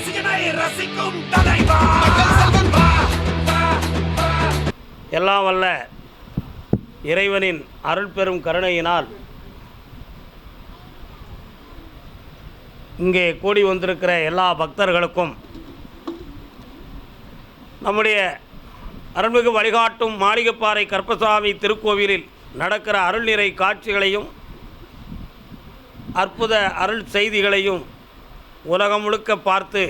ரசிகனை ரசிக்கும் எல்லாம் வல்ல இறைவனின் அருள் பெரும் கருணையினால் இங்கே கூடி வந்திருக்கிற எல்லா பக்தர்களுக்கும் நம்முடைய அருள்மிகு வழிகாட்டும் மாளிகைப்பாறை கற்பசாமி திருக்கோவிலில் நடக்கிற அருள்நிறை காட்சிகளையும் அற்புத அருள் செய்திகளையும் உலகம் முழுக்க பார்த்து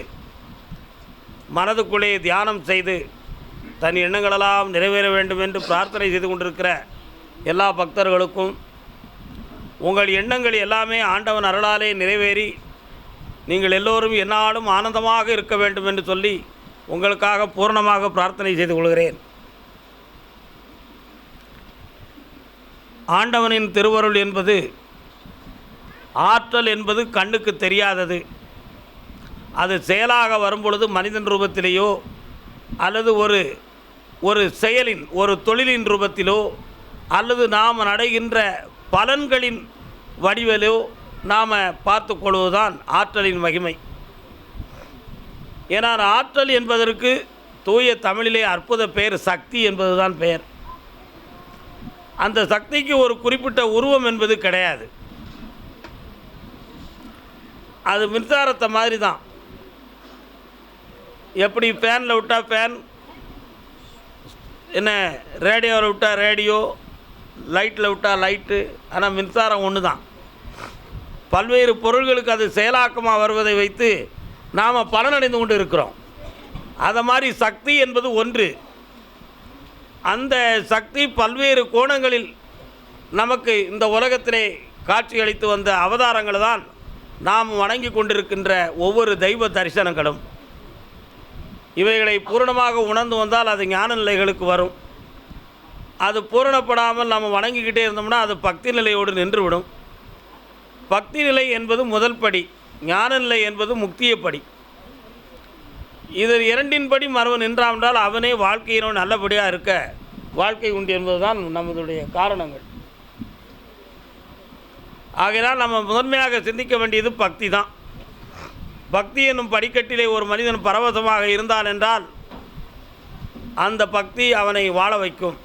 மனதுக்குள்ளே தியானம் செய்து தன் எண்ணங்களெல்லாம் நிறைவேற வேண்டும் என்று பிரார்த்தனை செய்து கொண்டிருக்கிற எல்லா பக்தர்களுக்கும் உங்கள் எண்ணங்கள் எல்லாமே ஆண்டவன் அருளாலே நிறைவேறி நீங்கள் எல்லோரும் என்னாலும் ஆனந்தமாக இருக்க வேண்டும் என்று சொல்லி உங்களுக்காக பூர்ணமாக பிரார்த்தனை செய்து கொள்கிறேன். ஆண்டவனின் திருவருள் என்பது ஆற்றல் என்பது கண்ணுக்கு தெரியாதது. அது செயலாக வரும்பொழுது மனிதன் ரூபத்திலேயோ அல்லது ஒரு ஒரு செயலின் ஒரு தொழிலின் ரூபத்திலோ அல்லது நாம் அடைகின்ற பலன்களின் வடிவிலோ நாம் பார்த்து கொள்வதுதான் ஆற்றலின் மகிமை. ஏன்னா ஆற்றல் என்பதற்கு தூய தமிழிலே அற்புத பெயர் சக்தி என்பதுதான் பெயர். அந்த சக்திக்கு ஒரு குறிப்பிட்ட உருவம் என்பது கிடையாது. அது மின்சாரத்தை மாதிரி தான் எப்படி ஃபேனில் விட்டால் ஃபேன்? என்ன ரேடியோவில் விட்டால் ரேடியோ லைட்டில் விட்டால் லைட்டு ஆனால் மின்சாரம் ஒன்று தான் பல்வேறு பொருள்களுக்கு அது செயலாக்கமாக வருவதை வைத்து நாம் பலனடைந்து கொண்டு இருக்கிறோம். அதை மாதிரி சக்தி என்பது ஒன்று. அந்த சக்தி பல்வேறு கோணங்களில் நமக்கு இந்த உலகத்திலே காட்சியளித்து வந்த அவதாரங்கள் தான் நாம் வணங்கி கொண்டிருக்கின்ற ஒவ்வொரு தெய்வ தரிசனங்களும். இவைகளை பூரணமாக உணர்ந்து வந்தால் அது ஞான நிலைகளுக்கு வரும். அது பூரணப்படாமல் நம்ம வணங்கிக்கிட்டே இருந்தோம்னா அது பக்தி நிலையோடு நின்றுவிடும். பக்தி நிலை என்பது முதல் படி ஞான நிலை என்பது முக்திய படி. இதில் இரண்டின்படி மறுவன் நின்றாவிட்டால் அவனே வாழ்க்கையினோ நல்லபடியாக இருக்க வாழ்க்கை உண்டு என்பதுதான் நமதுடைய காரணங்கள். ஆகையினால் நம்ம முதன்மையாக சிந்திக்க வேண்டியது பக்தி தான். பக்தி என்னும் படிக்கட்டிலே ஒரு மனிதன் பரவசமாக இருந்தான் என்றால் அந்த பக்தி அவனை வாழ வைக்கும்.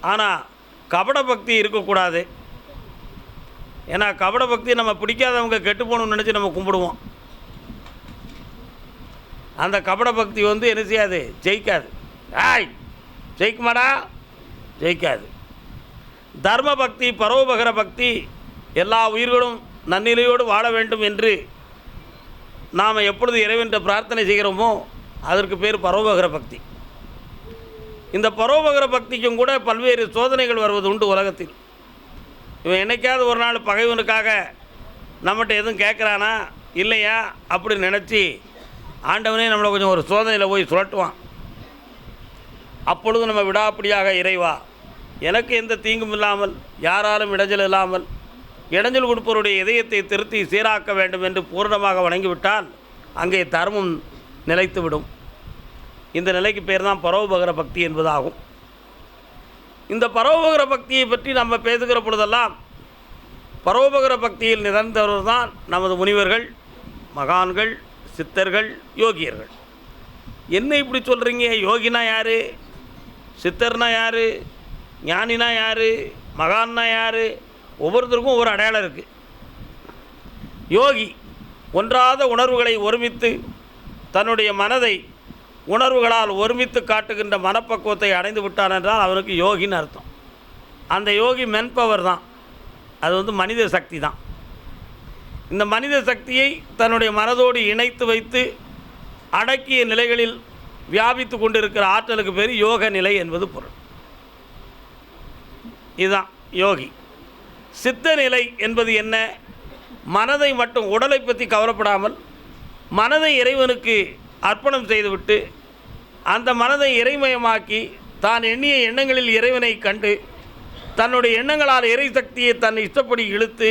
ஆனால் கபட பக்தி இருக்கக்கூடாது. ஏன்னா கபட பக்தி நம்ம பிடிக்காதவங்க கெட்டு போகணும்னு நினச்சி நம்ம கும்பிடுவோம். அந்த கபட பக்தி வந்து என்ன செய்யாது? ஜெயிக்காது. ஆய் ஜெயிக்குமாடா? ஜெயிக்காது. தர்ம பக்தி பரோபகர பக்தி எல்லா உயிர்களும் நன்னிலையோடு வாழ வேண்டும் என்று நாம் எப்பொழுது இறைவன்ற பிரார்த்தனை செய்கிறோமோ அதற்கு பேர் பரோபகர பக்தி. இந்த பரோபகர பக்திக்கும் கூட பல்வேறு சோதனைகள் வருவது உண்டு உலகத்தில். இவன் என்னைக்காவது ஒரு நாள் பகைவனுக்காக நம்மகிட்ட எதுவும் கேட்குறானா இல்லையா அப்படின்னு நினச்சி ஆண்டவனே நம்மளை கொஞ்சம் ஒரு சோதனையில் போய் சுழட்டுவான். அப்பொழுது நம்ம விடாப்பிடியாக இறைவா எனக்கு எந்த தீங்கும் இல்லாமல் யாராலும் இடைஞ்சல் இல்லாமல் இடைஞ்சல் கொடுப்பவருடைய இதயத்தை திருத்தி சீராக்க வேண்டும் என்று பூரணமாக வணங்கிவிட்டால் அங்கே தர்மம் நிலைத்துவிடும். இந்த நிலைக்கு பேர் தான் பரோபகர பக்தி என்பதாகும். இந்த பரோபகர பக்தியை பற்றி நம்ம பேசுகிற பொழுதெல்லாம் பரோபகர பக்தியில் நிறந்தவர் தான் நமது முனிவர்கள் மகான்கள் சித்தர்கள் யோகியர்கள். என்ன இப்படி சொல்கிறீங்க யோகினா யார்? சித்தர்னா யார்? ஞானினா யார்? மகான்னா யார்? ஒவ்வொருத்தருக்கும் ஒவ்வொரு அடையாளம் இருக்குது யோகி ஒன்றாத உணர்வுகளை ஒருமித்து தன்னுடைய மனதை உணர்வுகளால் ஒருமித்து காட்டுகின்ற மனப்பக்குவத்தை அடைந்து விட்டான் என்றால் அவனுக்கு யோகின்னு அர்த்தம். அந்த யோகி மென்பவர் தான். அது வந்து மனித சக்தி தான். இந்த மனித சக்தியை தன்னுடைய மனதோடு இணைத்து வைத்து அடக்கிய நிலைகளில் வியாபித்து கொண்டிருக்கிற ஆற்றலுக்கு பேர் யோக நிலை என்பது பொருள். இதுதான் யோகி. சித்த நிலை என்பது என்ன? மனதை மட்டும் உடலை பற்றி கவலைப்படாமல் மனதை இறைவனுக்கு அர்ப்பணம் செய்துவிட்டு அந்த மனதை இறைமயமாக்கி தான் எண்ணிய எண்ணங்களில் இறைவனை கண்டு தன்னுடைய எண்ணங்களால் இறை சக்தியை தன் இஷ்டப்படி இழுத்து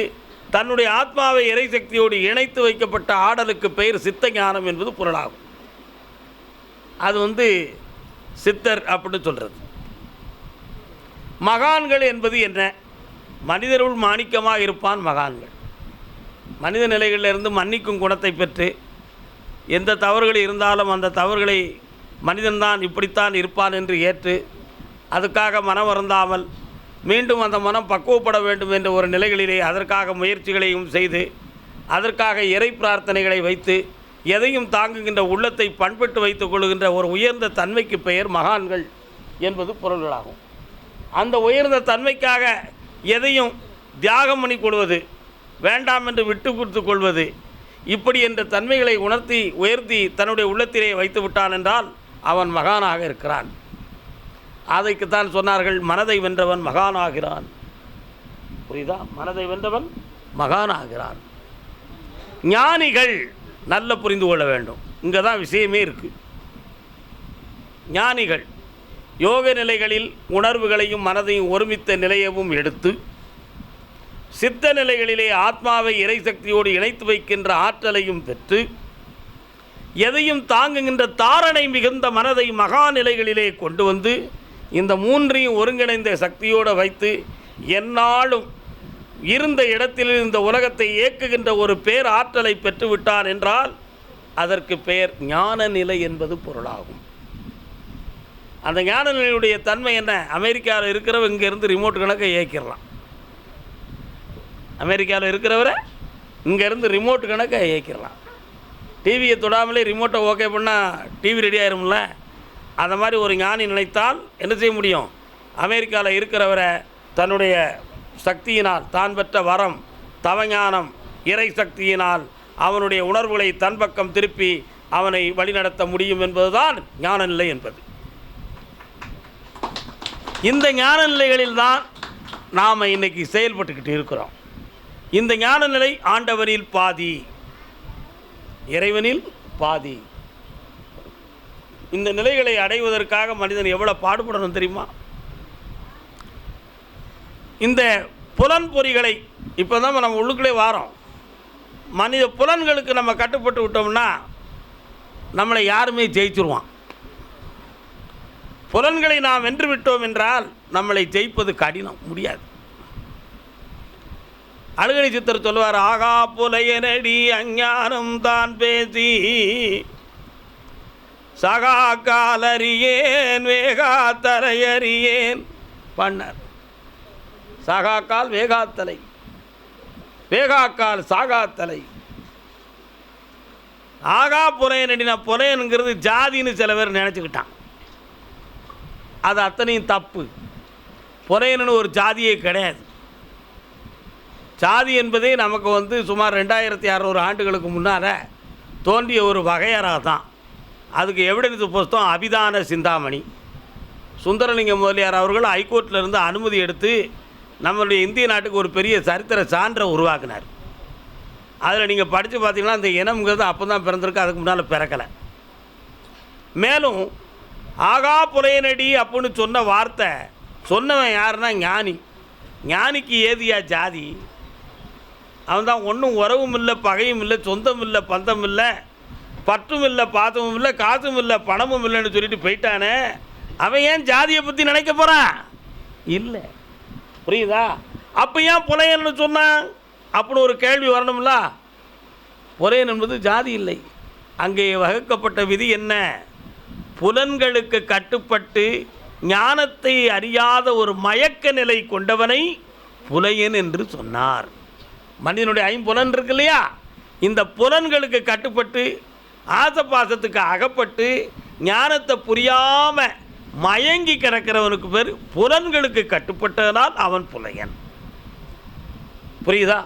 தன்னுடைய ஆத்மாவை இறை சக்தியோடு இணைத்து வைக்கப்பட்ட ஆடலுக்கு பெயர் சித்த ஞானம் என்பது பொருளாகும். அது வந்து சித்தர் அப்படின்னு சொல்கிறது மகான்கள் என்பது என்ன? மனிதருள் மாணிக்கமாக இருப்பான் மகான்கள். மனித நிலைகளிலிருந்து மன்னிக்கும் குணத்தை பெற்று எந்த தவறுகள் இருந்தாலும் அந்த தவறுகளை மனிதன்தான் இப்படித்தான் இருப்பான் என்று ஏற்று அதுக்காக மனம் வருந்தாமல் மீண்டும் அந்த மனம் பக்குவப்பட வேண்டும் என்ற ஒரு நிலைகளிலே அதற்காக முயற்சிகளையும் செய்து அதற்காக இறை பிரார்த்தனைகளை வைத்து எதையும் தாங்குகின்ற உள்ளத்தை பண்பட்டு வைத்துக் கொள்கின்ற ஒரு உயர்ந்த தன்மைக்கு பெயர் மகான்கள் என்பது பொருள்களாகும். அந்த உயர்ந்த தன்மைக்காக எதையும் தியாகம் பண்ணி கொள்வது வேண்டாம் என்று விட்டு கொடுத்து கொள்வது இப்படி என்ற தன்மைகளை உணர்த்தி உயர்த்தி தன்னுடைய உள்ளத்திலே வைத்து விட்டான் என்றால் அவன் மகானாக இருக்கிறான். அதைக்குத்தான் சொன்னார்கள் மனதை வென்றவன் மகானாகிறான். புரியுதா? மனதை வென்றவன் மகானாகிறான். ஞானிகள் நல்ல புரிந்து கொள்ள வேண்டும். இங்கே தான் விஷயமே இருக்குது ஞானிகள் யோக நிலைகளில் உணர்வுகளையும் மனதையும் ஒருமித்த நிலையவும் எடுத்து சித்த நிலைகளிலே ஆத்மாவை இறைசக்தியோடு இணைத்து வைக்கின்ற ஆற்றலையும் பெற்று எதையும் தாங்குகின்ற தாரணை மிகுந்த மனதை மகா நிலைகளிலே கொண்டு வந்து இந்த மூன்றையும் ஒருங்கிணைந்த சக்தியோடு வைத்து எந்நாளும் இருந்த இடத்தில் இந்த உலகத்தை இயக்குகின்ற ஒரு பேர் ஆற்றலை பெற்றுவிட்டான் என்றால் அதற்கு பெயர் ஞான நிலை என்பது பொருளாகும். அந்த ஞான நிலையுடைய தன்மை என்ன? அமெரிக்காவில் இருக்கிறவ இங்கேருந்து ரிமோட் கணக்கை இயக்கிடலாம். அமெரிக்காவில் இருக்கிறவரை இங்கேருந்து ரிமோட் கணக்கை இயக்கிடலாம். டிவியை தொடாமலே ரிமோட்டை ஓகே பண்ணால் டிவி ரெடி ஆயிரும்ல? அந்த மாதிரி ஒரு ஞானி நினைத்தால் என்ன செய்ய முடியும்? அமெரிக்காவில் இருக்கிறவரை தன்னுடைய சக்தியினால் தான் பெற்ற வரம் தவஞானம் இறை சக்தியினால் அவனுடைய உணர்வுகளை தன் பக்கம் திருப்பி அவனை வழிநடத்த முடியும் என்பதுதான் ஞான நிலை என்பது. இந்த ஞான நிலைகளில் தான் நாம் இன்னைக்கு செயல்பட்டுக்கிட்டு இருக்கிறோம். இந்த ஞான நிலை ஆண்டவனில் பாதி இறைவனில் பாதி. இந்த நிலைகளை அடைவதற்காக மனிதன் எவ்வளோ பாடுபடணும் தெரியுமா? இந்த புலன் பொறிகளை இப்போ தான் நம்ம உள்ளுக்குள்ளே வாரோம். மனித புலன்களுக்கு நம்ம கட்டுப்பட்டு விட்டோம்னா நம்மளை யாருமே ஜெயிச்சிருவான். புலன்களை நாம் வென்று விட்டோம் என்றால் நம்மளை ஜெயிப்பது கடினம் முடியாது. அழுகணி சித்தர் சொல்லுவார் ஆகா புலையனடி அஞ்ஞானம் தான் பேசி சகா காலறியேன் வேகா தலையறியேன் பண்ணார். சகாக்கால் வேகாத்தலை வேகாக்கால் சாகாத்தலை ஆகா புலையனடினா புலையனுங்கிறது ஜாதின்னு சில பேர் நினச்சிக்கிட்டான் அது அத்தனையும் தப்பு. புறையனு ஒரு ஜாதியே கிடையாது. சாதி என்பதே நமக்கு வந்து சுமார் ரெண்டாயிரத்தி அறநூறு ஆண்டுகளுக்கு முன்னால் தோன்றிய ஒரு வகையறா தான். அதுக்கு எவிடன்ஸ் புஸ்தகம் அபிதான சிந்தாமணி. சுந்தரலிங்க முதலியார் அவர்கள் ஹைகோர்ட்டிலிருந்து அனுமதி எடுத்து நம்மளுடைய இந்திய நாட்டுக்கு ஒரு பெரிய சரித்திர சான்றை உருவாக்கினார். அதில் நீங்கள் படித்து பார்த்தீங்கன்னா அந்த இனம்ங்கிறது அப்போ தான் பிறந்திருக்கு அதுக்கு முன்னால் பிறக்கலை. மேலும் ஆகா புலையனடி அப்படின்னு சொன்ன வார்த்தை. சொன்னவன் யாருன்னா ஞானி. ஞானிக்கு ஏதியா ஜாதி? அவன் தான் ஒன்றும் உறவும் இல்லை பகையும் இல்லை சொந்தம் இல்லை பந்தம் இல்லை பற்றும் இல்லை பாத்தமும் இல்லை காசும் இல்லை பணமும் இல்லைன்னு சொல்லிட்டு போயிட்டானே. அவன் ஏன் ஜாதியை பற்றி நினைக்க போகிறான் இல்லை. புரியுதா? அப்போ ஏன் புலையன்னு சொன்னான் அப்படின்னு ஒரு கேள்வி வரணும்ல? புலையன் என்பது ஜாதி இல்லை. அங்கே வகுக்கப்பட்ட விதி என்ன? புலன்களுக்கு கட்டுப்பட்டு ஞானத்தை அறியாத ஒரு மயக்க நிலை கொண்டவனை புலையன் என்று சொன்னார். மனிதனுடைய ஐம்புலன் இருக்கு இல்லையா இந்த புலன்களுக்கு கட்டுப்பட்டு ஆசபாசத்துக்கு அகப்பட்டு ஞானத்தை புரியாமல் மயங்கி கிடக்கிறவனுக்கு பேர் புலன்களுக்கு கட்டுப்பட்டதனால் அவன் புலையன். புரியுதா?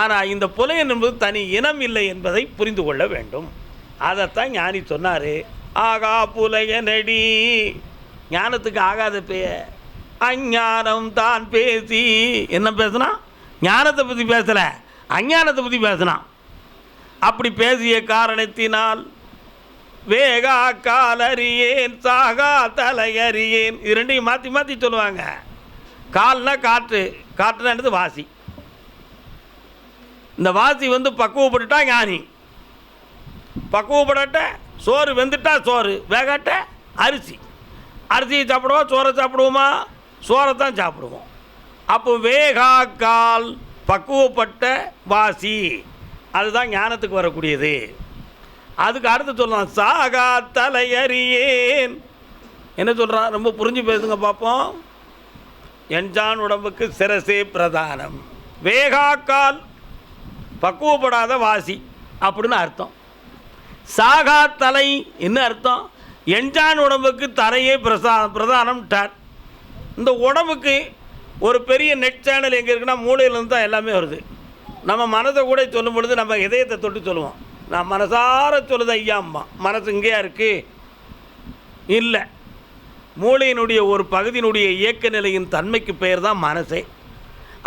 ஆனால் இந்த புலையன் என்பது தனி இனம் இல்லை என்பதை புரிந்து கொள்ள வேண்டும். அதைத்தான் ஞானி சொன்னார். ஆகா புலையனடி ஞானத்துக்கு ஆகாத பேய. அஞ்ஞானம் தான் பேசி. என்ன பேசுனா? ஞானத்தை பற்றி பேசலை. அஞ்ஞானத்தை பற்றி பேசினான் அப்படி பேசிய காரணத்தினால் வேகா காலறியேன் சாகா தலையறியேன். இது ரெண்டையும் மாற்றி மாற்றி சொல்லுவாங்க. கால்னா காற்று. காற்றுனா வாசி. இந்த வாசி வந்து பக்குவப்பட்டுட்டா ஞானி. பக்குவப்படட்ட சோறு வெந்துட்டா சோறு வேகாட்ட அரிசி. அரிசியை சாப்பிடுவோம்? சோறை சாப்பிடுவோமா? சோறை தான் சாப்பிடுவோம். அப்போ வேகாக்கால் பக்குவப்பட்ட வாசி. அதுதான் ஞானத்துக்கு வரக்கூடியது. அதுக்கு அடுத்து சொல்லலாம் சாகா தலையறியேன். என்ன சொல்கிறான் ரொம்ப புரிஞ்சு பேசுங்க பார்ப்போம். என்ஜான் உடம்புக்கு சிரசே பிரதானம். வேகாக்கால் பக்குவப்படாத வாசி அப்படின்னு அர்த்தம். சாகா தலை என்ன அர்த்தம்? என்ஜான் உடம்புக்கு தரையே பிரசா பிரதானம் டார் இந்த உடம்புக்கு ஒரு பெரிய நெட் சேனல் எங்கே இருக்குன்னா மூளையிலேருந்து தான் எல்லாமே வருது. நம்ம மனதை கூட சொல்லும் பொழுது நம்ம இதயத்தை தொட்டு சொல்லுவோம். நான் மனசார சொல்லுது ஐயாம்மா மனசு இங்கேயா இருக்குது இல்லை. மூளையினுடைய ஒரு பகுதியினுடைய இயக்க நிலையின் தன்மைக்கு பெயர் தான் மனசே.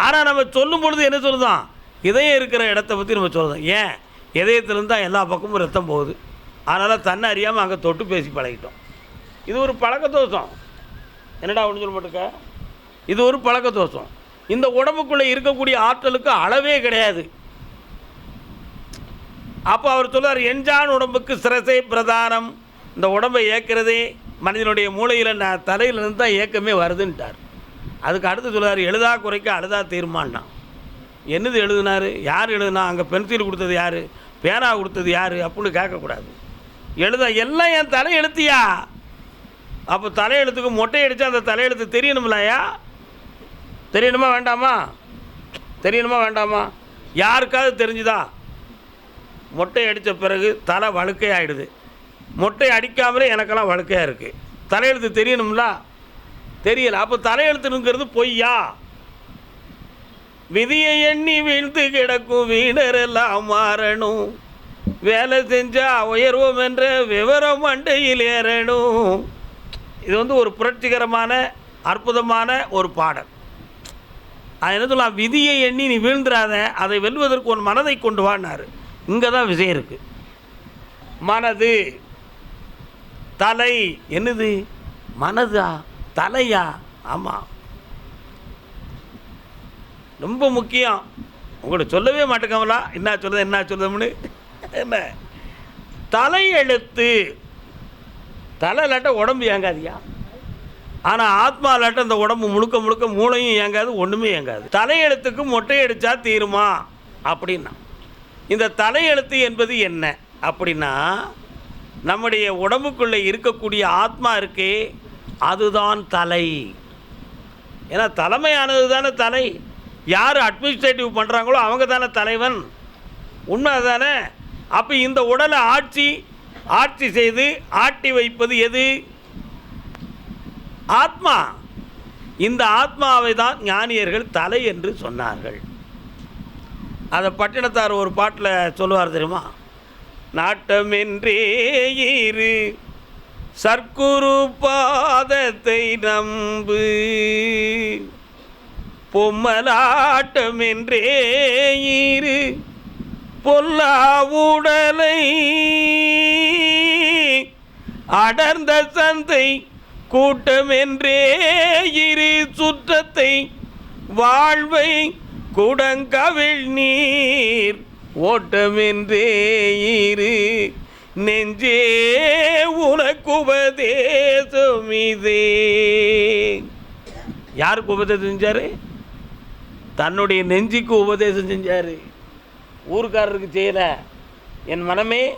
ஆனால் நம்ம சொல்லும் பொழுது என்ன சொல்லுதான்? இதயம் இருக்கிற இடத்த பற்றி நம்ம சொல்லுதோம் ஏன்? இதயத்துலேருந்து தான் எல்லா பக்கமும் ரத்தம் போகுது. அதனால் தன்னை அறியாமல் அங்கே தொட்டு பேசி பழகிட்டோம். இது ஒரு பழக்க தோஷம். என்னடா ஒன்று சொல்ல மாட்டுக்க? இது ஒரு பழக்க தோஷம். இந்த உடம்புக்குள்ளே இருக்கக்கூடிய ஆற்றலுக்கு அளவே கிடையாது. அப்போ அவர் சொல்லுவார் எஞ்சான் உடம்புக்கு சிரசை பிரதானம். இந்த உடம்பை இயக்கிறதே மனிதனுடைய மூளையில் நான் தலையிலிருந்து தான் இயக்கமே வருதுன்ட்டார். அதுக்கு அடுத்து சொல்லுவார் எழுதா குறைக்க அழுதா தீர்மானா என்னது எழுதினார்? யார் எழுதுனா? அங்கே பென்சில் கொடுத்தது யார்? பேனா கொடுத்தது யார் அப்படின்னு கேட்கக்கூடாது. எழுத எல்லாம் என் தலையெழுத்தியா? அப்போ தலையெழுத்துக்கு மொட்டை அடித்தா அந்த தலையெழுத்து தெரியணும்லையா தெரியணுமா வேண்டாமா? தெரியணுமா வேண்டாமா? யாருக்காவது தெரிஞ்சுதா? மொட்டை அடித்த பிறகு தலை வழுக்கையாயிடுது. மொட்டை அடிக்காமலே எனக்கெல்லாம் வழுக்கையாக இருக்குது தலையெழுத்து தெரியணும்ல? தெரியலை. அப்போ தலையெழுத்துங்கிறது பொய்யா? விதியை எண்ணி வீழ்த்து கிடக்கும் வீணரெல்லாம் மாறணும். வேலை செஞ்சா உயர்வோம் என்ற விவரம் மண்டையில் ஏறணும். இது வந்து ஒரு புரட்சிகரமான அற்புதமான ஒரு பாடல். அது என்ன சொல்லலாம் விதியை எண்ணி நீ வீழ்ந்துடாத அதை வெல்வதற்கு உன் மனதை கொண்டு வானார் இங்கே தான் விஷயம் இருக்குது மனது தலை என்னது? மனதா? தலையா? ஆமாம் ரொம்ப முக்கியம். உங்கள்கிட்ட சொல்லவே மாட்டேங்கவலா என்ன சொல்லுது என்ன சொல்லுதுன்னு என்ன? தலையெழுத்து. தலை இல்லாட்ட உடம்பு இயங்காதியா ஆனால் ஆத்மா இல்லாட்ட இந்த உடம்பு முழுக்க முழுக்க மூளையும் இயங்காது ஒன்றுமே இயங்காது தலையெழுத்துக்கு மொட்டை அடித்தா தீருமா? அப்படின்னா. இந்த தலையெழுத்து என்பது என்ன? அப்படின்னா நம்முடைய உடம்புக்குள்ளே இருக்கக்கூடிய ஆத்மா இருக்கே அதுதான் தலை. ஏன்னா தலைமையானது தானே தலை. யார் அட்மினிஸ்ட்ரேட்டிவ் பண்ணுறாங்களோ அவங்க தானே தலைவன். உண்மை தானே அப்போ இந்த உடலை ஆட்சி ஆட்சி செய்து ஆட்டி வைப்பது எது? ஆத்மா. இந்த ஆத்மாவை தான் ஞானியர்கள் தலை என்று சொன்னார்கள். அதை பட்டினத்தார் ஒரு பாட்டில் சொல்லுவார் தெரியுமா? நாட்டமென்றே இரு சர்க்குரு பாதத்தை நம்பு. பொம்மலாட்டமென்றே இரு பொல்லா உடலை அடர்ந்த சந்தை கூட்டமென்றே இரு சுற்றத்தை வாழ்வை குடங்கவிழ் நீர் ஓட்டமென்றே இரு நெஞ்சே உனக்கு உபதேசம் இதே. யாருக்கு உபதேசம் செஞ்சாரு தன்னுடைய நெஞ்சுக்கு உபதேசம் செஞ்சார். ஊருக்காரருக்கு செய்யலை. என் மனமே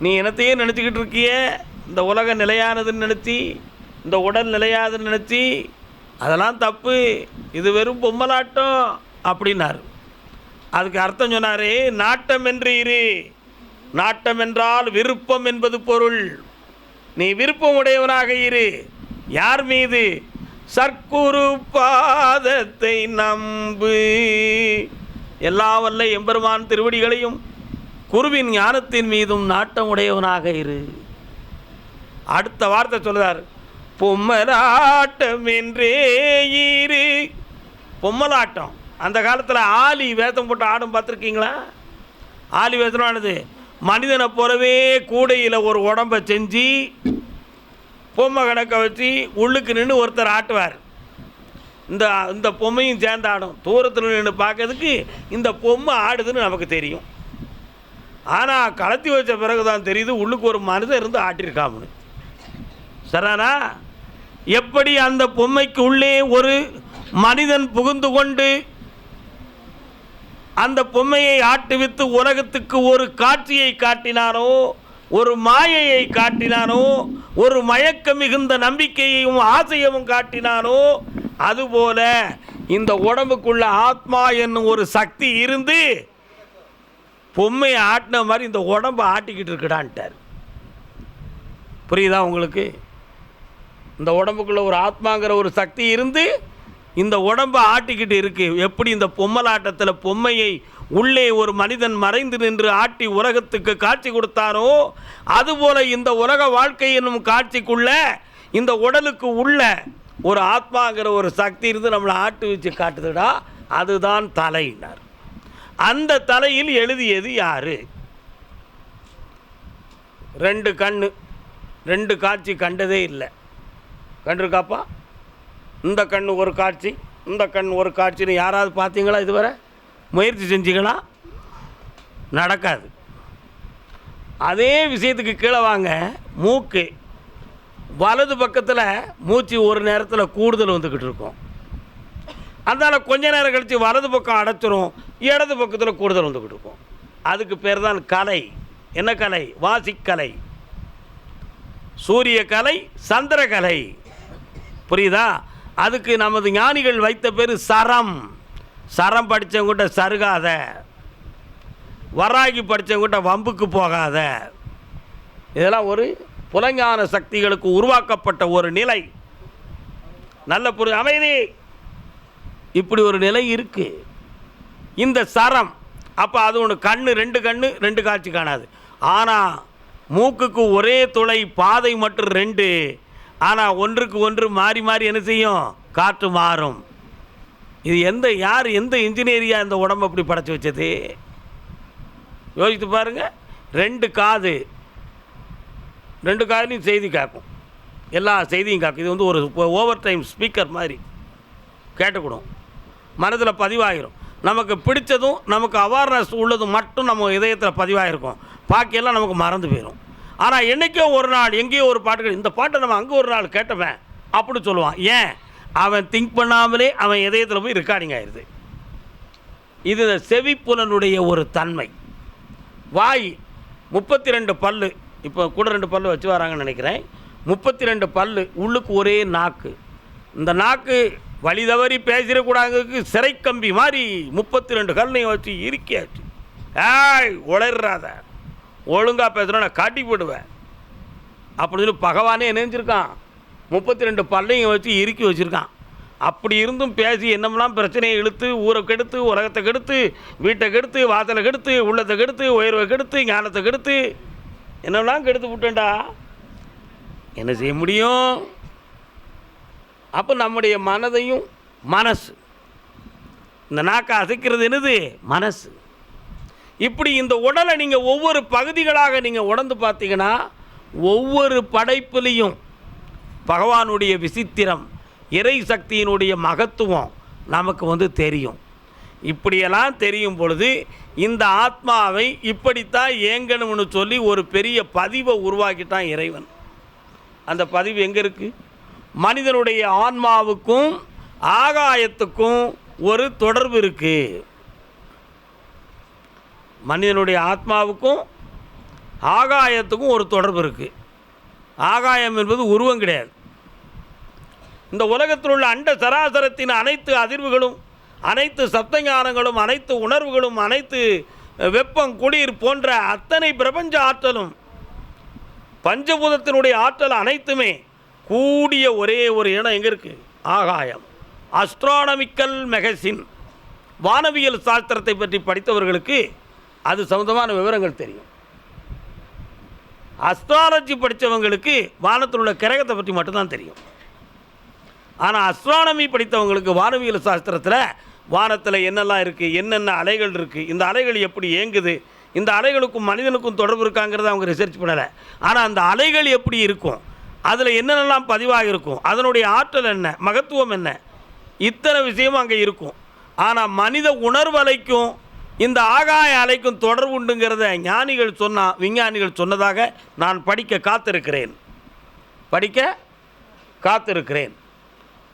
நீ இனத்தையே நினச்சிக்கிட்டு இருக்கிய. இந்த உலகம் நிலையானதுன்னு நினச்சி இந்த உடல் நிலையாதுன்னு நினச்சி அதெல்லாம் தப்பு. இது வெறும் பொம்மலாட்டம் அப்படின்னார். அதுக்கு அர்த்தம் சொன்னார் நாட்டம் என்று இரு. நாட்டம் என்றால் விருப்பம் என்பது பொருள். நீ விருப்பம் உடையவனாக இரு. யார் மீது? சர்க்குரு பாதத்தை நம்பு. எல்லா வல்ல எம்பெருமான் திருவடிகளையும் குருவின் ஞானத்தின் மீதும் நாட்டம் உடையவனாக இரு. அடுத்த வார்த்தை சொல்லுதார் பொம்மலாட்டம் என்றே இரு. பொம்மலாட்டம். அந்த காலத்தில் ஆலி வேதம் போட்டு ஆடும் பார்த்துருக்கீங்களா? ஆலி வேதனானது மனிதனை போலவே கூடையில் ஒரு உடம்பை செஞ்சு பொம்மை கணக்க வச்சு உள்ளுக்கு நின்று ஒருத்தர் ஆட்டுவார். இந்த இந்த பொம்மையும் சேர்ந்து ஆடும். தூரத்தில் நின்று பார்க்கறதுக்கு இந்த பொம்மை ஆடுதுன்னு நமக்கு தெரியும். ஆனால் கலத்தி வச்ச பிறகு தான் தெரியுது உள்ளுக்கு ஒரு மனிதன் இருந்து ஆட்டியிருக்காமனு சரானா எப்படி அந்த பொம்மைக்கு உள்ளே ஒரு மனிதன் புகுந்து கொண்டு அந்த பொம்மையை ஆட்டுவித்து உலகத்துக்கு ஒரு காட்சியை காட்டினாரோ ஒரு மாயையை காட்டினானோ ஒரு மயக்க மிகுந்த நம்பிக்கையையும் ஆசையவும் காட்டினானோ அதுபோல இந்த உடம்புக்குள்ள ஆத்மா என்னும் ஒரு சக்தி இருந்து பொம்மையை ஆட்டின மாதிரி இந்த உடம்பை ஆட்டிக்கிட்டு இருக்குடான்ட்டார். புரியுதா உங்களுக்கு? இந்த உடம்புக்குள்ள ஒரு ஆத்மாங்கிற ஒரு சக்தி இருந்து இந்த உடம்பை ஆட்டிக்கிட்டு இருக்கு. எப்படி இந்த பொம்மலாட்டத்தில் பொம்மையை உள்ளே ஒரு மனிதன் மறைந்து நின்று ஆட்டி உலகத்துக்கு காட்சி கொடுத்தாரோ அதுபோல இந்த உலக வாழ்க்கை என்னும் காட்சிக்குள்ள இந்த உடலுக்கு உள்ள ஒரு ஆத்மாங்கிற ஒரு சக்தி இருந்து நம்மளை ஆட்டி வச்சு காட்டுதுடா அதுதான் தலையினர். அந்த தலையில் எழுதியது யாரு? ரெண்டு கண்ணு ரெண்டு காட்சி கண்டதே இல்லை. கண்டிருக்காப்பா? இந்த கண் ஒரு காட்சி இந்த கண் ஒரு காட்சின்னு யாராவது பார்த்தீங்களா இதுவரை? முயற்சி செஞ்சீங்களா? நடக்காது. அதே விஷயத்துக்கு கீழே வாங்க மூக்கு. வலது பக்கத்தில் மூச்சு ஒரு நேரத்தில் கூடுதல் வந்துக்கிட்டு இருக்கும். அதனால் கொஞ்ச நேரம் கழித்து வலது பக்கம் அடைச்சிரும் இடது பக்கத்தில் கூடுதல் வந்துக்கிட்டு இருக்கும். அதுக்கு பேர் தான் கலை. என்ன கலை? வாசிக்கலை. சூரிய கலை சந்திர கலை புரியுதா? அதுக்கு நமது ஞானிகள் வைத்த பேர் சரம். சரம் படித்தவங்கிட்ட சருகாத. வராகி படித்தவங்கிட்ட வம்புக்கு போகாத. இதெல்லாம் ஒரு புலஞான சக்திகளுக்கு உருவாக்கப்பட்ட ஒரு நிலை. நல்ல புரி அமைதி. இப்படி ஒரு நிலை இருக்குது இந்த சரம் அப்போ அது ஒன்று கண்ணு ரெண்டு கண்ணு ரெண்டு காட்சி காணாது. ஆனால் மூக்குக்கு ஒரே துளை பாதை மட்டும் ரெண்டு. ஆனால் ஒன்றுக்கு ஒன்று மாறி மாறி என்ன செய்யும்? காற்று மாறும். இது எந்த யார் எந்த இன்ஜினியரியாக இந்த உடம்பு அப்படி படைச்சி வச்சது? யோசித்து பாருங்க. ரெண்டு காது. ரெண்டு காதுலையும் செய்தி காக்கும் எல்லா செய்தியும் காக்கும் இது வந்து ஒரு ஓவர் டைம் ஸ்பீக்கர் மாதிரி கேட்டுக்கிடும். மனதில் பதிவாகிரும் நமக்கு பிடித்ததும் நமக்கு அவேர்னஸ் உள்ளதும் மட்டும் நம்ம இதயத்தில் பதிவாகிருக்கும் பாக்கியெல்லாம் நமக்கு மறந்து போயிடும் ஆனால் என்றைக்கோ ஒரு நாள் எங்கேயோ ஒரு பாட்டு இந்த பாட்டை நம்ம அங்கே ஒரு நாள் கேட்டவன் அப்படி சொல்லுவான். ஏன்? அவன் திங்க் பண்ணாமலே அவன் இதயத்தில் போய் ரெக்கார்டிங் ஆயிடுது இது இந்த செவிப்புலனுடைய ஒரு தன்மை. வாய் முப்பத்தி ரெண்டு பல்லு இப்போ கூட ரெண்டு பல்லு வச்சு வராங்கன்னு நினைக்கிறேன். முப்பத்தி ரெண்டு பல்லு உள்ளுக்கு ஒரே நாக்கு. இந்த நாக்கு வழி தவறி பேசிடக்கூடாதுக்கு சிறைக்கம்பி மாதிரி முப்பத்தி ரெண்டு கல்லையும் வச்சு இருக்கியாச்சு ஏய் உளர்றாத ஒழுங்காக பேசுகிறோம் நான் காட்டி போடுவேன். அப்படின்னு பகவானே நினைஞ்சிருக்கான். முப்பத்தி ரெண்டு பல்லையும் வச்சு இறுக்கி வச்சுருக்கான். அப்படி இருந்தும் பேசி என்னமெல்லாம் பிரச்சனையை இழுத்து ஊரை கெடுத்து உலகத்தை கெடுத்து வீட்டை கெடுத்து வாசலை கெடுத்து உள்ளத்தை கெடுத்து உயர்வை கெடுத்து ஞானத்தை கெடுத்து என்னெல்லாம் கெடுத்து விட்டேன்டா? என்ன செய்ய முடியும்? அப்போ நம்முடைய மனதையும் மனசு. இந்த நாக்கை அசைக்கிறது என்னது? மனசு. இப்படி இந்த உடலை நீங்கள் ஒவ்வொரு பகுதிகளாக நீங்கள் உடந்து பார்த்தீங்கன்னா ஒவ்வொரு படைப்புலேயும் பகவானுடைய விசித்திரம் இறை சக்தியினுடைய மகத்துவம் நமக்கு வந்து தெரியும். இப்படியெல்லாம் தெரியும் பொழுது இந்த ஆத்மாவை இப்படித்தான் ஏங்கணும்னு சொல்லி ஒரு பெரிய பதிவை உருவாக்கிட்டான் இறைவன். அந்த பதிவு எங்கே இருக்குது மனிதனுடைய ஆன்மாவுக்கும் ஆகாயத்துக்கும் ஒரு தொடர்பு இருக்குது மனிதனுடைய ஆத்மாவுக்கும் ஆகாயத்துக்கும் ஒரு தொடர்பு இருக்குது ஆகாயம் என்பது உருவம் கிடையாது. இந்த உலகத்தில் உள்ள அண்ட சராசரத்தின் அனைத்து அதிர்வுகளும் அனைத்து சப்தஞானங்களும் அனைத்து உணர்வுகளும் அனைத்து வெப்பம் குளிர் போன்ற அத்தனை பிரபஞ்ச ஆற்றலும் பஞ்சபூதத்தினுடைய ஆற்றல் அனைத்துமே கூடிய ஒரே ஒரு இடம் எங்கே இருக்குது ஆகாயம். அஸ்ட்ரானமிக்கல் மெகசின் வானவியல் சாஸ்திரத்தை பற்றி படித்தவர்களுக்கு அது சம்மந்தமான விவரங்கள் தெரியும். அஸ்ட்ராலஜி படித்தவங்களுக்கு வானத்தில் உள்ள கிரகத்தை பற்றி மட்டும்தான் தெரியும். ஆனால் அஸ்ட்ரானமி படித்தவங்களுக்கு வானவியல் சாஸ்திரத்தில் வானத்தில் என்னெல்லாம் இருக்குது என்னென்ன அலைகள் இருக்குது இந்த அலைகள் எப்படி இயங்குது இந்த அலைகளுக்கும் மனிதனுக்கும் தொடர்பு இருக்காங்கிறத அவங்க ரிசர்ச் பண்ணலை. ஆனால் அந்த அலைகள் எப்படி இருக்கும் அதில் என்னென்னலாம் பதிவாக இருக்கும் அதனுடைய ஆற்றல் என்ன மகத்துவம் என்ன இத்தனை விஷயமும் அங்கே இருக்கும். ஆனால் மனித உணர்வலைக்கும் இந்த ஆகாய அலைக்கும் தொடர்பு உண்டுங்கிறத ஞானிகள் சொன்னா விஞ்ஞானிகள் சொன்னதாக நான் படிக்க காத்திருக்கிறேன். படிக்க காத்திருக்கிறேன்.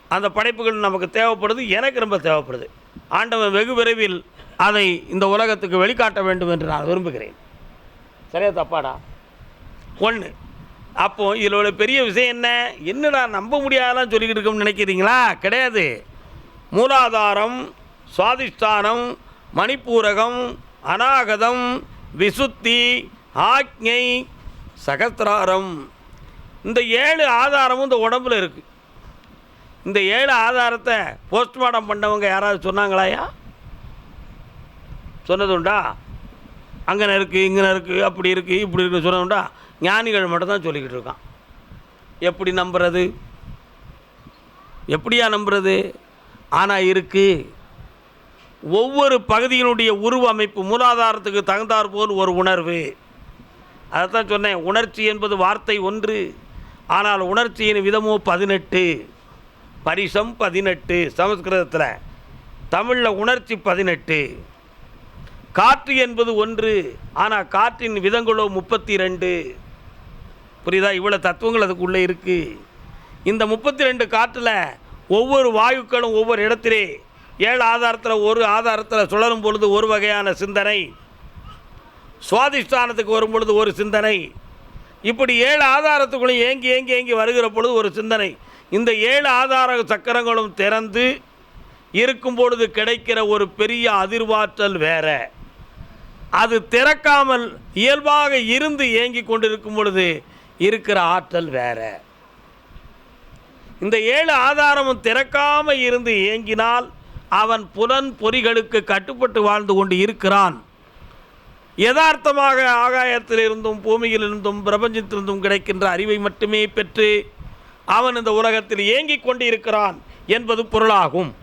அந்த படைப்புகள் நமக்கு தேவைப்படுது எனக்கு ரொம்ப தேவைப்படுது. ஆண்டவன் வெகு விரைவில் அதை இந்த உலகத்துக்கு வெளிக்காட்ட வேண்டும் என்று நான் விரும்புகிறேன். சரியா தப்பாடா? ஒன்று அப்போ இதில் உள்ள பெரிய விஷயம் என்ன? என்னடா நம்ப முடியாதெல்லாம் சொல்லிக்கிட்டு இருக்கோம்னு நினைக்கிறீங்களா? கிடையாது. மூலாதாரம் சுவாதிஷ்டானம் மணிப்பூரகம் அநாகதம் விசுத்தி ஆக்ஞை சகஸ்திராரம். இந்த ஏழு ஆதாரமும் இந்த உடம்புல இருக்குது இந்த ஏழு ஆதாரத்தை போஸ்ட்மார்ட்டம் பண்ணவங்க யாராவது சொன்னாங்களாயா சொன்னதுண்டா அங்கே இருக்குது இங்கே இருக்குது அப்படி இருக்குது இப்படி இருக்குது சொன்னதுண்டா ஞானிகள் மட்டும்தான் சொல்லிக்கிட்டு இருக்கான். எப்படி நம்புறது? எப்படியா நம்புறது? ஆனால் இருக்குது ஒவ்வொரு பகுதியினுடைய உருவ அமைப்பு மூலாதாரத்துக்கு தகுந்தாற் போல் ஒரு உணர்வு. அதை தான் சொன்னேன் உணர்ச்சி என்பது வார்த்தை ஒன்று ஆனால் உணர்ச்சியின் விதமோ பதினெட்டு. பரிசம் பதினெட்டு சமஸ்கிருதத்தில். தமிழில் உணர்ச்சி பதினெட்டு. காற்று என்பது ஒன்று ஆனால் காற்றின் விதங்களோ முப்பத்தி ரெண்டு புரியுதா? இவ்வளோ தத்துவங்கள் அதுக்குள்ளே இருக்குது இந்த முப்பத்தி ரெண்டு காற்றில் ஒவ்வொரு வாயுக்களும் ஒவ்வொரு இடத்திலே ஏழு ஆதாரத்தில் ஒரு ஆதாரத்தில் சுழலும் பொழுது ஒரு வகையான சிந்தனை. சுவாதிஷ்டானத்துக்கு வரும் பொழுது ஒரு சிந்தனை. இப்படி ஏழு ஆதாரத்துக்குள்ளும் ஏங்கி ஏங்கி ஏங்கி வருகிற பொழுது ஒரு சிந்தனை. இந்த ஏழு ஆதார சக்கரங்களும் திறந்து இருக்கும் பொழுது கிடைக்கிற ஒரு பெரிய அதிர்வாற்றல் வேற. அது திறக்காமல் இயல்பாக இருந்து ஏங்கி கொண்டிருக்கும் பொழுது இருக்கிற ஆற்றல் வேற. இந்த ஏழு ஆதாரமும் திறக்காமல் இருந்து ஏங்கினால் அவன் புலன் பொறிகளுக்கு கட்டுப்பட்டு வாழ்ந்து கொண்டு இருக்கிறான். யதார்த்தமாக ஆகாயத்திலிருந்தும் பூமியிலிருந்தும் பிரபஞ்சத்திலிருந்தும் கிடைக்கின்ற அறிவை மட்டுமே பெற்று அவன் இந்த உலகத்தில் ஏங்கிக் கொண்டு இருக்கிறான் என்பது பொருளாகும்.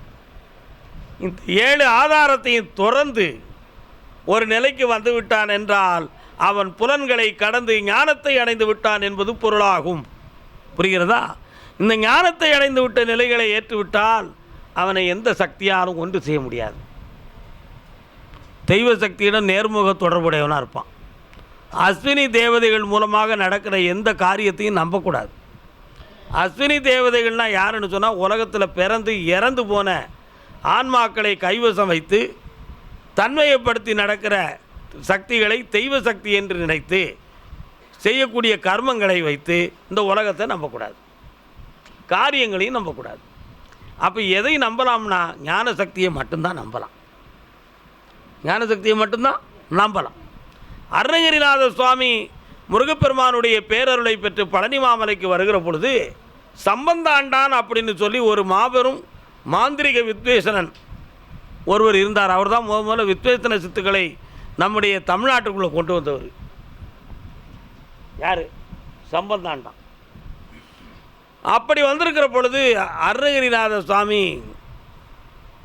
இந்த ஏழு ஆதாரத்தையும் துறந்து ஒரு நிலைக்கு வந்து விட்டான் என்றால் அவன் புலன்களை கடந்து ஞானத்தை அடைந்து விட்டான் என்பது பொருளாகும். புரிகிறதா? இந்த ஞானத்தை அடைந்து விட்ட நிலைகளை ஏற்றுவிட்டால் அவனை எந்த சக்தியாலும் ஒன்று செய்ய முடியாது. தெய்வ சக்தியிடம் நேர்முக தொடர்புடையவனாக இருப்பான். அஸ்வினி தேவதைகள் மூலமாக நடக்கிற எந்த காரியத்தையும் நம்பக்கூடாது. அஸ்வினி தேவதைகள்னால் யாருன்னு சொன்னால் உலகத்தில் பிறந்து இறந்து போன ஆன்மாக்களை கைவசம் வைத்து தன்மையப்படுத்தி நடக்கிற சக்திகளை தெய்வ சக்தி என்று நினைத்து செய்யக்கூடிய கர்மங்களை வைத்து இந்த உலகத்தை நம்பக்கூடாது. காரியங்களையும் நம்பக்கூடாது. அப்போ எதை நம்பலாம்னா ஞான சக்தியை மட்டும்தான் நம்பலாம். ஞான சக்தியை மட்டும்தான் நம்பலாம். அருணகிரிநாத சுவாமி முருகப்பெருமானுடைய பேரருளை பெற்று பழனி மாமலைக்கு வருகிற பொழுது சம்பந்தாண்டான் அப்படின்னு சொல்லி ஒரு மாபெரும் மாந்திரிக வித்வேசனன் ஒருவர் இருந்தார். அவர் தான் முதல் முதல்ல வித்வேஷன சித்துக்களை நம்முடைய தமிழ்நாட்டுக்குள்ளே கொண்டு வந்தவர். யார்? சம்பந்தாண்டான். அப்படி வந்திருக்கிற பொழுது அருணகிரிநாத சுவாமி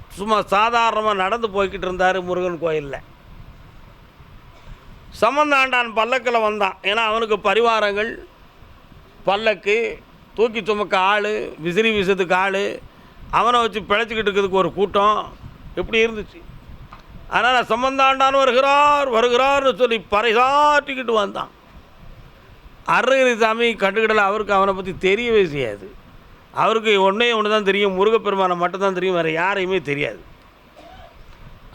சும்மா சாதாரணமாக நடந்து போய்கிட்டு இருந்தார் முருகன் கோயிலில். சமந்தாண்டான் பல்லக்கில் வந்தான். ஏன்னா அவனுக்கு பரிவாரங்கள். பல்லக்கு தூக்கி சுமக்க ஆள் விசிறி வீசத்துக்கு ஆள் அவனை வச்சு பிழைச்சிக்கிட்டு இருக்கிறதுக்கு ஒரு கூட்டம். எப்படி இருந்துச்சு. அதனால் சம்பந்தாண்டான் வருகிறார் வருகிறார்னு சொல்லி பறைசாட்டிக்கிட்டு வந்தான். அருணகிரி சாமி கண்டுக்கிடல அவருக்கு அவனை பற்றி தெரியவே செய்யாது. அவருக்கு ஒன்றே ஒன்று தான் தெரியும் முருகப்பெருமானை மட்டும்தான் தெரியும் வேறு யாரையுமே தெரியாது.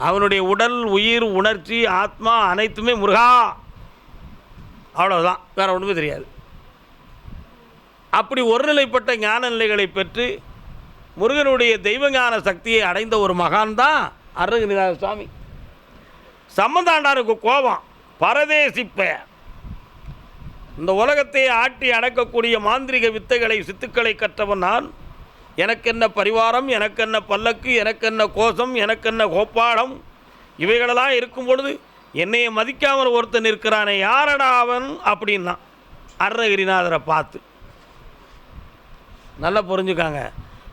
அவனுடைய உடல் உயிர் உணர்ச்சி ஆத்மா அனைத்துமே முருகா. அவ்வளோதான் வேறு ஒன்றுமே தெரியாது. அப்படி ஒருநிலைப்பட்ட ஞான நிலைகளை பெற்று முருகனுடைய தெய்வஞான சக்தியை அடைந்த ஒரு மகான் தான் அருணகிரிநாத சுவாமி சம்பந்தாண்டாருக்கு கோபம் பரதேசிப்ப இந்த உலகத்தை ஆட்டி அடக்கக்கூடிய மாந்திரிக வித்தைகளை சித்துக்களை கற்றவன் நான். எனக்கென்ன பரிவாரம் எனக்கென்ன பல்லக்கு எனக்கென்ன கோஷம் எனக்கென்ன கோப்பாடம்? இவைகளெல்லாம் இருக்கும் பொழுது என்னைய மதிக்காமல் ஒருத்தன் இருக்கிறானே யாரடா அவன் அப்படின்னா. அருணகிரிநாதரை பார்த்து. நல்லா புரிஞ்சுக்காங்க.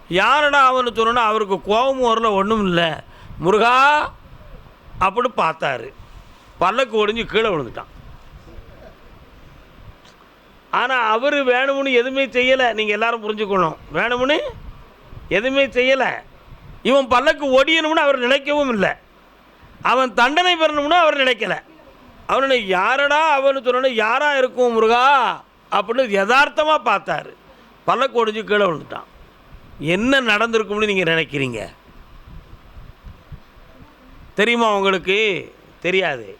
யாரடா அவனு சொன்னோன்னா அவருக்கு கோபமும் வரல ஒன்றும் இல்லை. முருகா அப்படின்னு பார்த்தாரு. பல்லக்கு ஒடிஞ்சு கீழே விழுந்துட்டான். ஆனால் அவர் வேணும்னு எதுவுமே செய்யலை. நீங்கள் எல்லாரும் புரிஞ்சுக்கணும். வேணும்னு எதுவுமே செய்யலை. இவன் பல்லக்கு ஒடியணும்னு அவர் நினைக்கவும் இல்லை. அவன் தண்டனை பெறணும்னு அவர் நினைக்கல. அவனை யாரடா அவனு சொன்னோன்னு யாராக இருக்கும் முருகா? அப்படின்னு யதார்த்தமாக பார்த்தாரு. பல்லக்கு ஒடிஞ்சு கீழே விழுந்துட்டான். என்ன நடந்திருக்கும்னு நீங்கள் நினைக்கிறீங்க? தெரியுமா உங்களுக்கு? தெரியாது.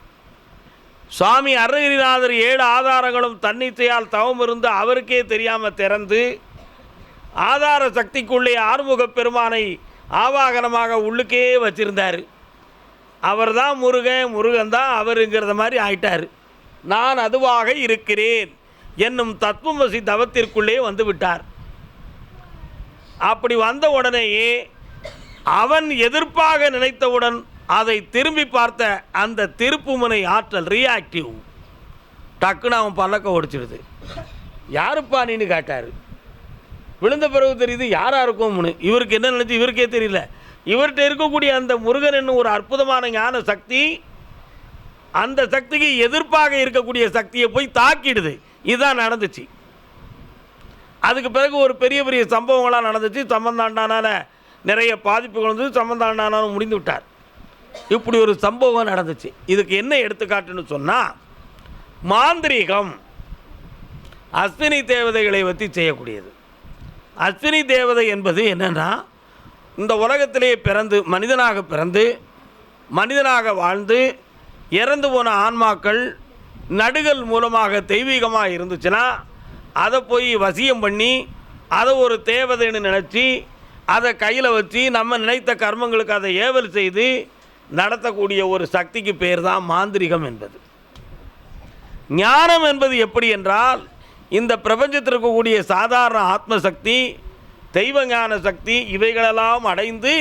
சுவாமி அருகிரிநாதர் ஏழு ஆதாரங்களும் தன்னிச்சையால் தவம் இருந்து அவருக்கே தெரியாமல் திறந்து ஆதார சக்திக்குள்ளே ஆறுமுகப் பெருமானை ஆவாகனமாக உள்ளுக்கே வச்சிருந்தார். அவர் தான் முருகன் முருகன் தான் அவருங்கிறத மாதிரி ஆயிட்டார். நான் அதுவாக இருக்கிறேன் என்னும் தத்துவமசி தவத்திற்குள்ளே வந்து விட்டார். அப்படி வந்த உடனேயே அவன் எதிர்ப்பாக நினைத்தவுடன் அதை திரும்பி பார்த்த அந்த திருப்புமுனை ஆற்றல் ரியாக்டிவ் டக்குன்னு அவன் பல்லக்க ஒடிச்சிடுது. யாருப்பா நீன்னு கேட்டார். விழுந்த பிறகு தெரியுது யாராக இருக்கும்னு இவருக்கு என்ன நினச்சி இவருக்கே தெரியல. இவர்கிட்ட இருக்கக்கூடிய அந்த முருகன் என்னும் ஒரு அற்புதமான ஞான சக்தி அந்த சக்திக்கு எதிர்ப்பாக இருக்கக்கூடிய சக்தியை போய் தாக்கிடுது. இதுதான் நடந்துச்சு. அதுக்கு பிறகு ஒரு பெரிய பெரிய சம்பவங்களாக நடந்துச்சு. சம்பந்தாண்டானால் நிறைய பாதிப்புகள் வந்து சம்பந்தாண்டானாலும் முடிந்து விட்டார். இப்படி ஒரு சம்பவம் நடந்துச்சு. இதுக்கு என்ன எடுத்துக்காட்டுன்னு சொன்னால் மாந்திரீகம் அஸ்வினி தேவதைகளை பற்றி செய்யக்கூடியது. அஸ்வினி தேவதை என்பது என்னென்னா இந்த உலகத்திலே பிறந்து மனிதனாக பிறந்து மனிதனாக வாழ்ந்து இறந்து போன ஆன்மாக்கள் நடுகள் மூலமாக தெய்வீகமாக இருந்துச்சுன்னா அதை போய் வசியம் பண்ணி அதை ஒரு தேவதைன்னு நினச்சி அதை கையில் வச்சு நம்ம நினைத்த கர்மங்களுக்கு அதை ஏவல் செய்து நடத்தக்கூடிய ஒரு சக்திக்கு பேர் தான் மாந்திரிகம் என்பது. ஞானம் என்பது எப்படி என்றால் இந்த பிரபஞ்சத்தில் இருக்கக்கூடிய சாதாரண ஆத்மசக்தி தெய்வ ஞான சக்தி இவைகளெல்லாம் அடைந்து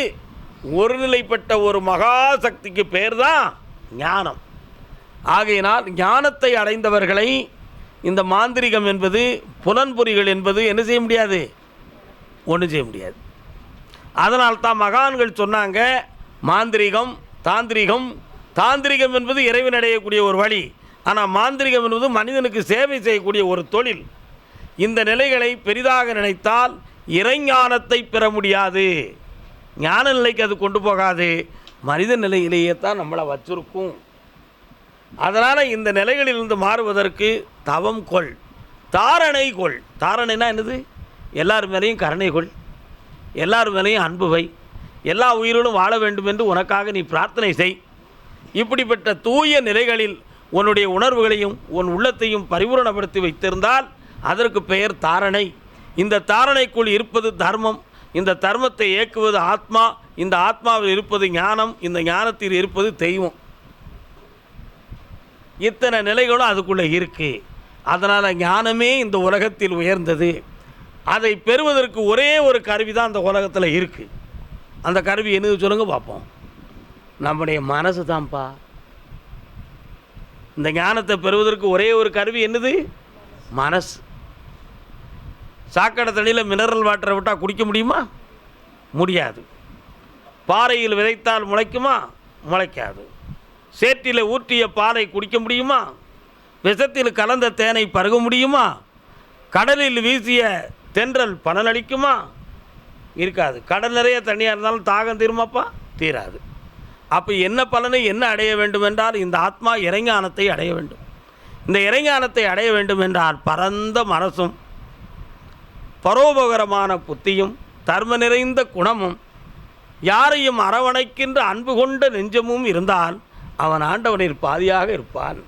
ஒருநிலைப்பட்ட ஒரு மகா சக்திக்கு பேர் தான் ஞானம். ஆகையினால் ஞானத்தை அடைந்தவர்களை இந்த மாந்திரிகம் என்பது புலன்பொறிகள் என்பது என்ன செய்ய முடியாது? ஒன்றும் செய்ய முடியாது. அதனால் தான் மகான்கள் சொன்னாங்க மாந்திரிகம் தாந்திரிகம். தாந்திரிகம் என்பது இறைவன் அடையக்கூடிய ஒரு வழி. ஆனால் மாந்திரிகம் என்பது மனிதனுக்கு சேவை செய்யக்கூடிய ஒரு தொழில். இந்த நிலைகளை பெரிதாக நினைத்தால் இறைஞானத்தை பெற முடியாது. ஞான நிலைக்கு அது கொண்டு போகாது. மனித நிலையிலேயே தான் நம்மளை வச்சிருக்கும். அதனால் இந்த நிலைகளிலிருந்து மாறுவதற்கு தவம் கொள். தாரணை கொள். தாரணைனா என்னது? எல்லார் மேலேயும் கருணை கொள். எல்லார் மேலேயும் அன்பு வை. எல்லா உயிரிலும் வாழ வேண்டும் என்று உனக்காக நீ பிரார்த்தனை செய். இப்படிப்பட்ட தூய நிலைகளில் உன்னுடைய உணர்வுகளையும் உன் உள்ளத்தையும் பரிபூரணப்படுத்தி வைத்திருந்தால் அதற்கு பெயர் தாரணை. இந்த தாரணைக்குள் இருப்பது தர்மம். இந்த தர்மத்தை இயக்குவது ஆத்மா. இந்த ஆத்மாவில் இருப்பது ஞானம். இந்த ஞானத்தில் இருப்பது தெய்வம். இத்தனை நிலைகளும் அதுக்குள்ளே இருக்குது அதனால் ஞானமே இந்த உலகத்தில் உயர்ந்தது. அதை பெறுவதற்கு ஒரே ஒரு கருவி தான் அந்த உலகத்தில் இருக்குது அந்த கருவி என்னது சொல்லுங்க பார்ப்போம். நம்முடைய மனசு தான்ப்பா இந்த ஞானத்தை பெறுவதற்கு ஒரே ஒரு கருவி என்னது? மனசு. சாக்கடை தண்ணியில் மினரல் வாட்டரை விட்டால் குடிக்க முடியுமா? முடியாது. பாறையில் விதைத்தால் முளைக்குமா? முளைக்காது. சேற்றில் ஊற்றிய பாலை குடிக்க முடியுமா? விஷத்தில் கலந்த தேனை பருக முடியுமா? கடலில் வீசிய தென்றல் பலனளிக்குமா? இருக்காது. கடல் நிறைய தண்ணியாக இருந்தாலும் தாகம் தீருமாப்பா? தீராது. அப்போ என்ன பலனை என்ன அடைய வேண்டும் என்றால் இந்த ஆத்மா இறைஞானத்தை அடைய வேண்டும். இந்த இறைஞானத்தை அடைய வேண்டும் என்றால் பரந்த மனசும் பரோபகரமான புத்தியும் தர்ம நிறைந்த குணமும் யாரையும் அரவணைக்கின்ற அன்பு கொண்ட நெஞ்சமும் இருந்தால் அவன் ஆண்டவனில் பாதியாக இருப்பான்.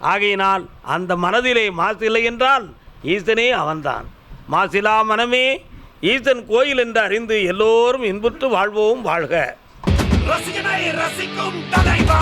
ஆகையினால் அந்த மனதிலே மாசில்லை என்றால் ஈசனே அவன்தான். மாசிலா மனமே ஈசன் கோயில் என்று அறிந்து எல்லோரும் இன்புற்று வாழ்வோம் வாழ்க. ரசிகனை ரசிக்கும் தலைவா.